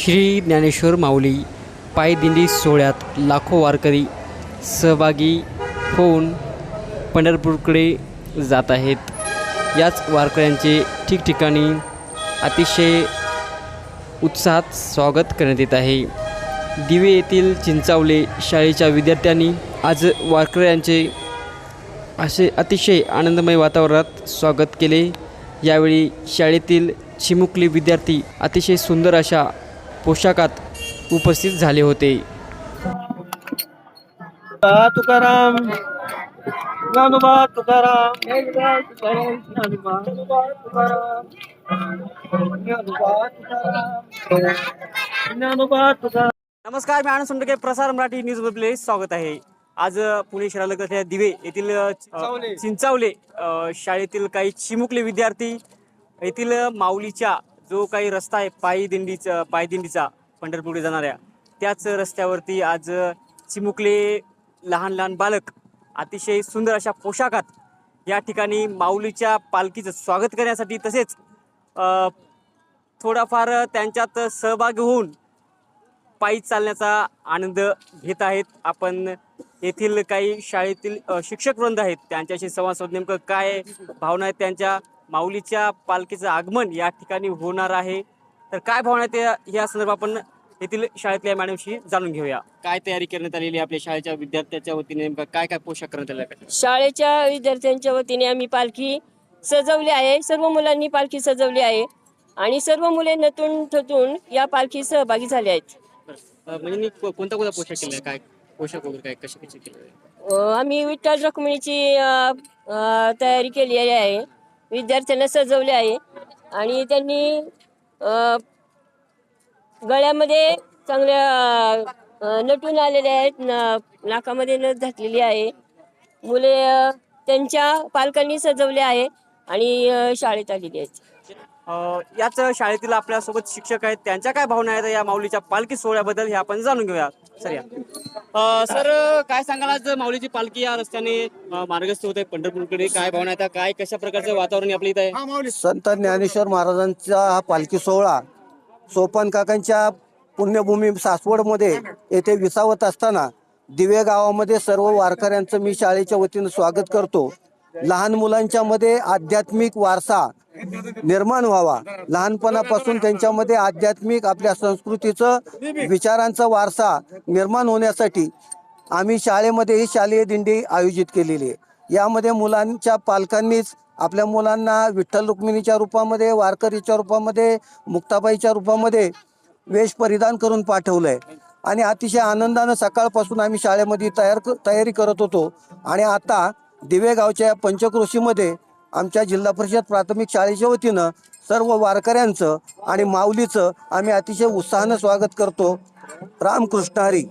श्री ज्ञानेश्वर माऊली पायदिंडी सोहळ्यात लाखो वारकरी सहभागी होऊन पंढरपूरकडे जात आहेत. याच वारकऱ्यांचे ठिकठिकाणी अतिशय उत्साहात स्वागत करण्यात येत आहे. दिवे येथील चिंचावले शाळेच्या विद्यार्थ्यांनी आज वारकऱ्यांचे असे अतिशय आनंदमय वातावरणात स्वागत केले. यावेळी शाळेतील चिमुकले विद्यार्थी अतिशय सुंदर अशा पोशाखात उपस्थित झाले होते. तुकाराम. ज्ञानोबा नमस्कार मी आनंद सुंदके प्रसार मराठी न्यूजमध्ये स्वागत आहे. आज पुणे शहरालगत असलेल्या दिवे येथील चिंचावले. शाळेतील काही चिमुकले विद्यार्थी येथील माऊलीच्या जो काही रस्ता आहे पायदिंडीचा पायदिंडीचा पंढरपूरकडे जाणाऱ्या त्याच रस्त्यावरती आज चिमुकले लहान लहान बालक अतिशय सुंदर अशा पोशाखात या ठिकाणी माऊलीच्या पालखीचं स्वागत करण्यासाठी तसेच थोडाफार त्यांच्यात सहभागी होऊन पायी चालण्याचा आनंद घेत आहेत. आपण येथील काही शाळेतील शिक्षक वृंद आहेत त्यांच्याशी संवाद नेमकं काय भावना आहेत त्यांच्या माऊलीच्या पालखीचं आगमन या ठिकाणी होणार आहे. तर काय भावना त्या- या संदर्भात आपण येथील शाळेतल्या मॅडमशी जाणून घेऊया. काय तयारी करण्यात आलेली आहे आपल्या शाळेच्या विद्यार्थ्याच्या वतीने? काय काय पोशाख करण्यात आहे? शाळेच्या विद्यार्थ्यांच्या वतीने आम्ही पालखी सजवली आहे. सर्व मुलांनी पालखी सजवली आहे. आणि सर्व मुले नटून थटून या पालखी सहभागी झाले आहेत. म्हणजे कोणता कोणता पोशाख केला काय पोशाख वगैरे काय कसे कसे केले आम्ही विठ्ठल अ, तयारी केलेली आहे. विद्यार्थ्यांना सजवले आहे. आणि त्यांनी अ, गळ्यामध्ये चांगल्या अ, नटून आलेले आहेत. न- नाकामध्ये नथ घातलेली आहे. मुले अ, त्यांच्या पालकांनी सजवले आहे आणि अ, शाळेत आलेली आहेत. याच शाळेतील आपल्यासोबत शिक्षक आहेत. त्यांच्या काय भावना आहेत? या माऊलीच्या पालखी सोहळ्याबद्दल हे आपण जाणून घेऊया. सर या. अ, सर काय सांगाल आज माऊलीची पालखी या रस्त्याने मार्गस्थ होत पंढरपूरकडे? काय भावना आहेत? काय कशा प्रकारचं वातावरण आपल्या इथं आहे? संत ज्ञानेश्वर महाराजांचा हा पालखी सोहळा सोपान काकांच्या पुण्यभूमी सासवडमध्ये येथे विसावत असताना दिवे गावामध्ये सर्व वारकऱ्यांचं मी शाळेच्या वतीनं स्वागत करतो. लहान मुलांच्या मध्ये आध्यात्मिक वारसा निर्माण व्हावा. लहानपणापासून त्यांच्यामध्ये आध्यात्मिक आपल्या संस्कृतीचं विचारांचा वारसा निर्माण होण्यासाठी आम्ही शाळेमध्ये ही शालेय दिंडी आयोजित केलेली आहे. यामध्ये मुलांच्या पालकांनीच आपल्या मुलांना विठ्ठल रुक्मिणीच्या रूपामध्ये वारकरीच्या रूपामध्ये मुक्ताबाईच्या रूपामध्ये वेश परिधान करून पाठवलंय. आणि अतिशय आनंदानं सकाळपासून आम्ही शाळेमध्ये तयार तयारी करत होतो. आणि आता दिवेगावच्या या पंचक्रोशीमध्ये आमच्या जिल्हा परिषद प्राथमिक शाळेच्या वतीनं सर्व वारकऱ्यांचं आणि माऊलीचं आम्ही अतिशय उत्साहानं स्वागत करतो. रामकृष्ण हरी.